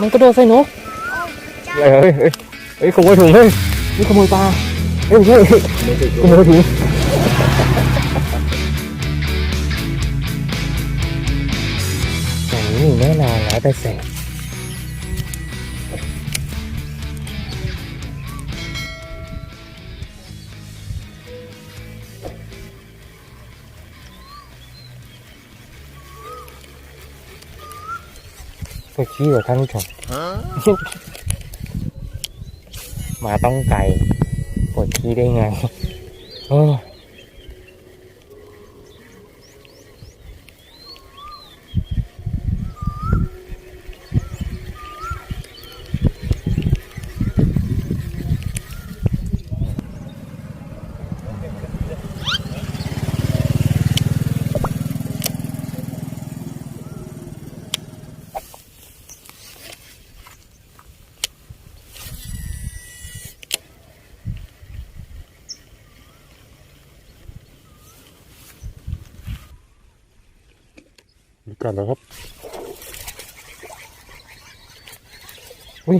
มันกระโดดใส่นกโอ้พระเจ้าเฮ้ยเฮ้ยเฮ้ยขโมยถุงเฮ้ยนี่ขโมยปลาเฮ้ยเฮ้ยขโมยถุงอย่างนี้มีแน่นอนแล้วแต่แสง ไปขี้กับท่านผู้ชมมาต้องไก่ปวดขี้ได้ไง โอ้ มีกันแล้วครับอุ้ย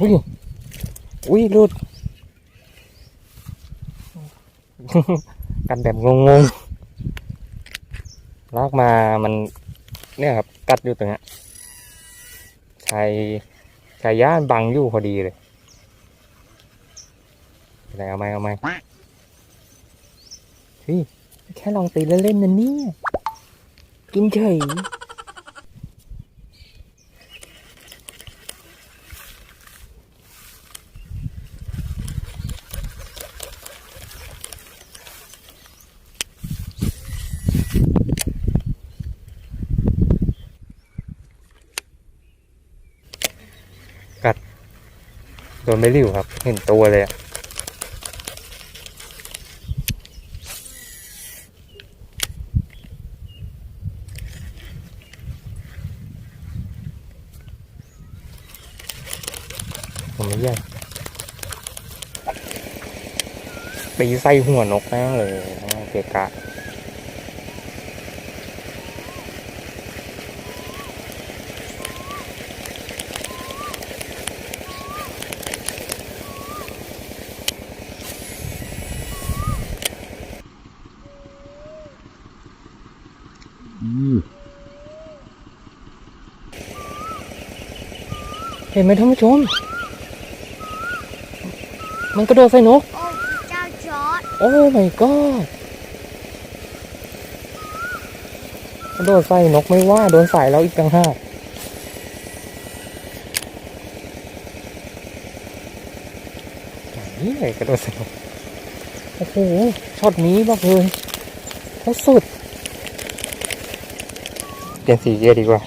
อุ้ยอุ้ยหลุดกันแบบงงๆลากมามัน เนี่ยครับ กัดอยู่ตรงนี้ชายชายย่านบังอยู่พอดีเลยอะไรเอาไหมเอาไหมเฮ้ยแค่ลองตีเล่นๆนะเนี่ย กินเฉยกัดโดนไม่ริ้วครับ เห็นตัวเลยอะผมไม่ใหญ่ ตีไส้หัวนกแม่งเลยเกะกะเห็นไหมท่านผู้ชม มันกระโดดใส่นก โอ้ my god กระโดดใส่นกไม่ว่า โดนใส่แล้วอีกต่างหากนี่เลยกระโดดใส่นกโอ้โห ช็อตนี้บอกเลยโคตรสุด เปลี่ยนสีเกียร์ดีกว่า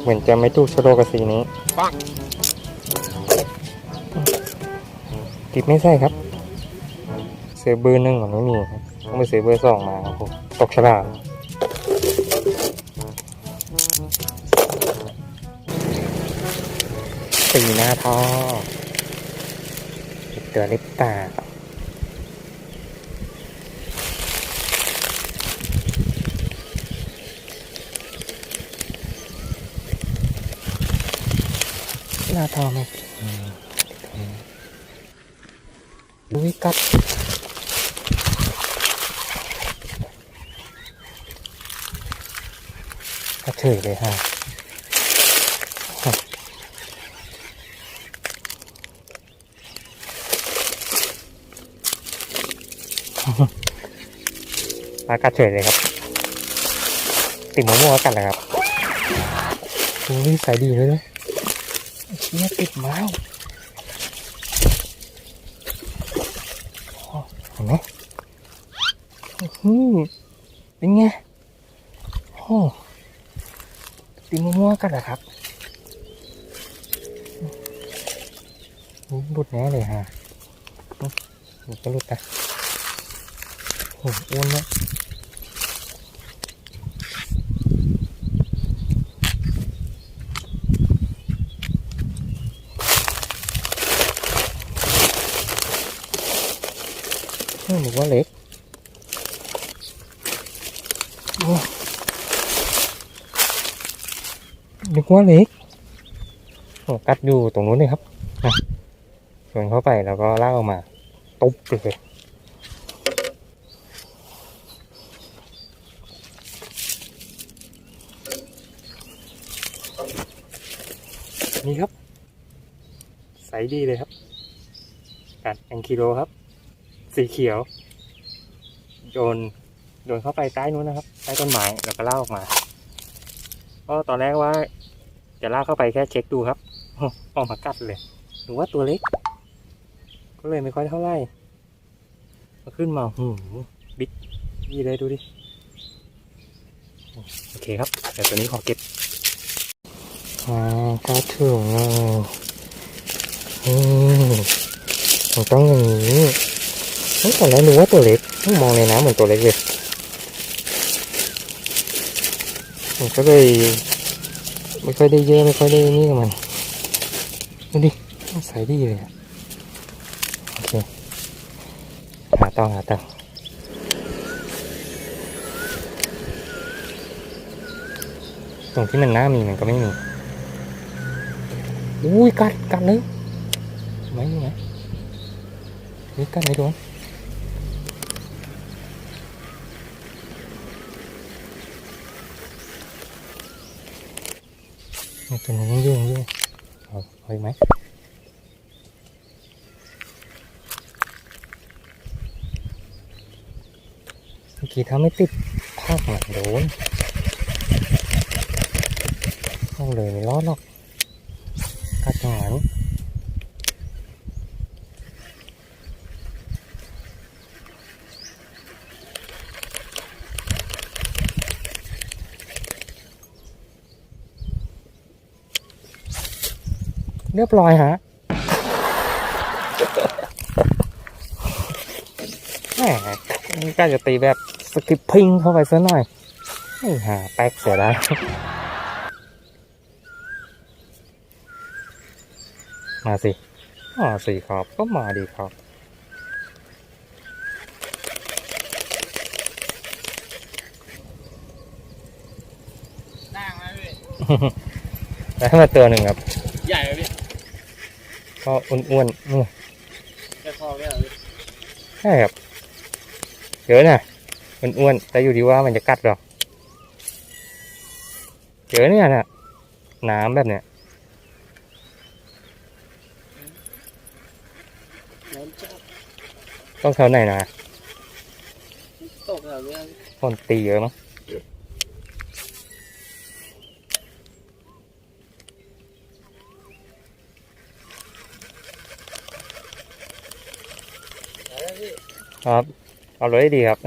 เหมือนจะไม่ถูกชะโลกับสีนี้ติดไม่ใช่ครับ ซื้อเบอร์หนึ่งมันไม่มีครับต้องไปซื้อเบอร์สองมาครับผมตกฉลากสีหน้าท่อติดตัวเล็บตาหน้าท่อไหมอืมดูวิกัด เฉยเลยฮะปลากัดเฉยเลยครับ ติดมะม่วงกันเลยครับโอ้ยใส่ดีเลยนะเชี่ยติดไม้โอ้เห็นไหมอื้อหือเป็นไงโอ้ ตีมะม่วงกันเหรอครับอุ๊ยหลุดแน่เลยฮะหลุดก็หลุดนะโอ้อ้วนนี่ยเฮ้ยหรือว่าเล็กโอ้ นึกว่าเล็กกัดอยู่ตรงนู้นเลยครับนะชวนเข้าไปแล้วก็ลากออกมาตุ๊บเลยนี่ครับ ใสดีเลยครับ กัดแองกิโลครับ สีเขียว โยน โยนเข้าไปใต้นู้นนะครับ ใต้ต้นไม้ แล้วก็ลากออกมา ก็ตอนแรกว่า จะลากเข้าไปแค่เช็คดูครับออกมากัดเลยหรือว่าตัวเล็ก ก็เลยไม่ค่อยเท่าไหร่มาขึ้นมาหูบิ๊กยี่เลยดูดิ โอเคครับเดี๋ยวตัวนี้ขอเก็บอ่าก็ถึงแล้วอืมต้องอย่างนี้เฮ้ยตอนแรกนึกว่าตัวเล็กมองในน้ำเหมือนตัวเล็กเลยมันก็เลย ไม่ค่อยได้เยอะไม่ค่อยได้นี่กับมันดูดิใส่ดีเลยอะโอเคหาต่อหาต่อตรงที่มันน่ามีมันก็ไม่มีอุ้ยกัดกัดเลยไม่ไหมนี่กัดไหนโดน ตัวนี้ยังยุ่งยุ่งเอาไปไหมเมื่อกี้ถ้าไม่ติดภาคหนักโดนต้องเลยไม่รอดหรอกกัดหาง เรียบร้อยฮะแหมนี่ก็จะตีแบบสกิปพิงเข้าไปซะหน่อยไอ้ห่าแป๊กเสียได้มาสิมาสิครับก็มาดีครับนั่งนะพี่ได้มาตัวหนึ่งครับใหญ่ไหมพี่ ก็อ้วนๆนี่แค่คอแค่เหรอพี่ใช่ครับเยอะนะอ้วนๆแต่อยู่ที่ว่ามันจะกัดหรอเยอะเนี่ยนะน้ำแบบเนี้ยน้ำจะต้องเท่าไหนนะตกแถวเนี้ยคนตีเยอะมั้ง ไหนนะพี่ ครับ เอาเลยดีครับ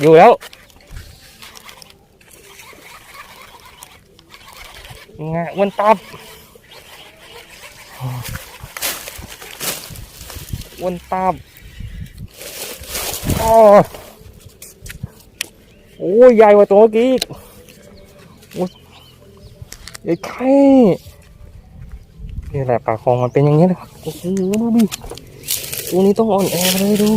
อยู่แล้วงะวันตับ วนตับอ๋อโอ้ยใหญ่กว่าตัวเมื่อกี้โอ้ยใหญ่แค่นี่แหละปลาคลองมันเป็นอย่างนี้นะครับโอ้โหดูดิตัวนี้ต้องอ่อนแอเลยดู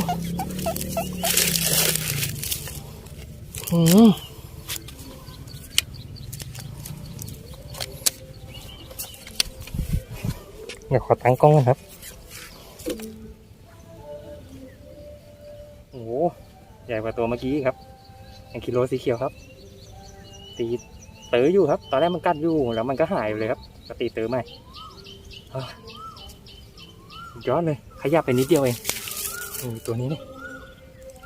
อืม เดี๋ยวขอตั้งกล้องก่อนครับ โอ้โห ใหญ่กว่าตัวเมื่อกี้ครับยังกิโลสีเขียวครับ ตีเต๋ออยู่ครับ ตอนแรกมันกัดอยู่แล้วมันก็หายไปเลยครับก็ตีเต๋อใหม่อะสุดยอดเลย ขยับไปนิดเดียวเองนี่ตัวนี้นี่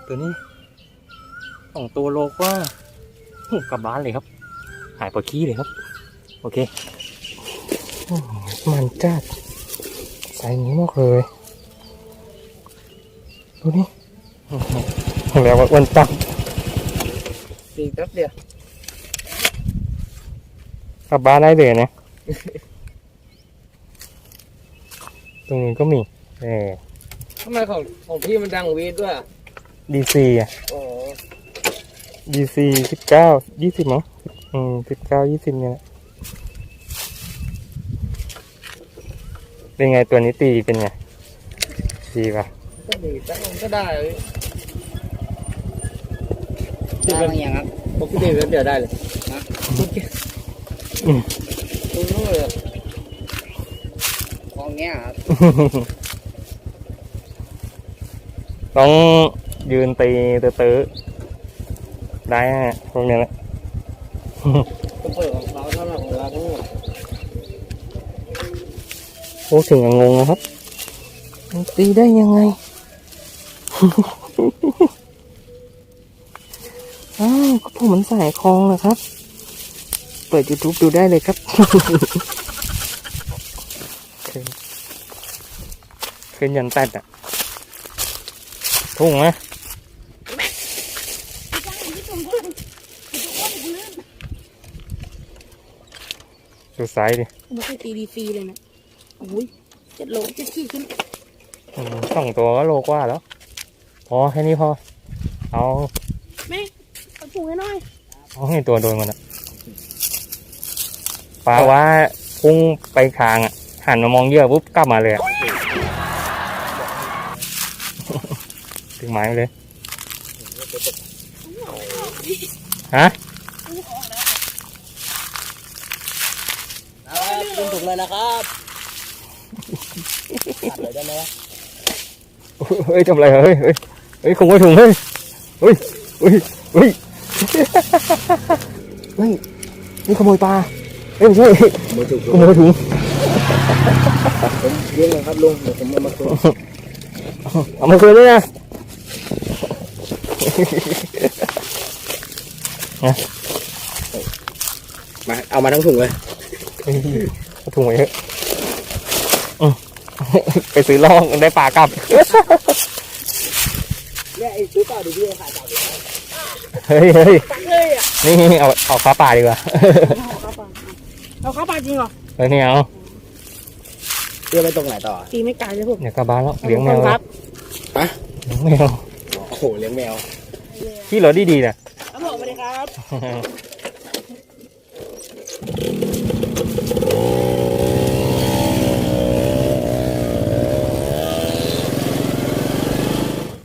ตัวนี้สองตัวโลกว่าโอ้กลับบ้านเลยครับ หายปวดขี้เลยครับ โอเคโอ้มันจัด ใส่นี้มากเลย ดูนี่อื้อหือแล้วว่าอ้วนตับตีแป๊บเดียวกลับบ้านได้เลยนะ ตรงนี้ก็มีเออทำไมของของพี่มันดังวีดด้วยอะดีซีอะอ๋อยี่สี่สิบเก้ายี่สิบมั้งอืมสิบเก้ายี่สิบเนี่ยแหละ เป็นไงตัวนี้ตีเป็นไงดีป่ะก็ดีแต่มันก็ได้เลยได้บางอย่างครับปกติแป๊บเดียวได้เลยนะอืมตรงนู้นเลยของเนี้ยครับต้องยืนตีตื้อๆได้ฮะพวกเนี้ยแหละ ก็เปิดของเขาเท่าไหร่ของเราทั้งหมด โอ้ถึงกับงงนะครับตีได้ยังไงอ้าวก็ผมมันสายคลองนะครับ เปิด YouTube ดูได้เลยครับขึ้นขึ้นยันแตดอะ ทุ่งไหมดูซ้ายดิไม่ใช่ตีดีซีเลยนะ อ้ยเจ็ดโลเจ็ดขีดขึ้นอืมสองตัวก็โลกว่าแล้ว พอแค่นี้พอ เอาแม่เอาถุงให้หน่อยเอาให้ตัวโดนมันอะปลาว่าพุ่งไปคางอะหันมามองเหยื่อปุ๊บกลับมาเลยอะ ถึงไม้เลย ฮะนะครับขึ้นถุงเลยนะครับ ตัดเลยได้ไหมวะเฮ้ยทำไรเฮ้ยเฮ้ยเฮ้ยขโมยถุงเฮ้ยเฮ้ยเฮ้ยเฮ้ยเฮ้ยนี่ขโมยปลาเฮ้ยไม่ใช่มือถุงขโมยถุงผมเลี้ยงเลยครับลุงเดี๋ยวผมเอามาคืนเอามาคืนด้วยนะมาเอามาทั้งถุงเลยเอาถุงไว้เถอะอืม ไปซื้อล่องได้ปลากลับเนี่ยไอ้ซื้อปลาดูพี่ขายจับเลยเฮ้ยเฮ้ยตักเลยอะนี่เอาเอาฟ้าป่าดีกว่าเอาเข้าปลาเอาเข้าปลาจริงเหรอเฮ้ยนี่เอาเพื่อไปตรงไหนต่อตีไม่ไกลเลยผมเดี๋ยวกลับบ้านแล้วเลี้ยงแมวครับเลี้ยงแมวโอ้โหเลี้ยงแมวที่รถดีๆนะครับผมสวัสดีครับ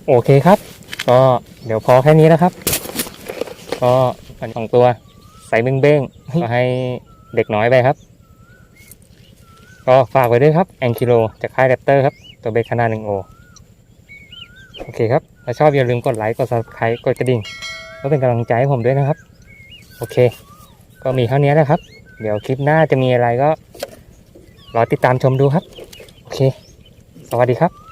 โอเคครับ ก็เดี๋ยวพอแค่นี้นะครับ ก็อันสองตัวใส่เบ้งๆก็ให้เด็กน้อยไปครับ ก็ฝากไว้ด้วยครับแองคิโลจากค่ายแรปเตอร์ครับ ตัวเบคขนาดหนึ่งโอโอเคครับ ถ้าชอบอย่าลืมกดไลค์กด subscribe กดกระดิ่งเพื่อเป็นกำลังใจให้ผมด้วยนะครับ โอเค ก็มีเท่านี้นะครับ เดี๋ยวคลิปหน้าจะมีอะไรก็รอติดตามชมดูครับ โอเค สวัสดีครับ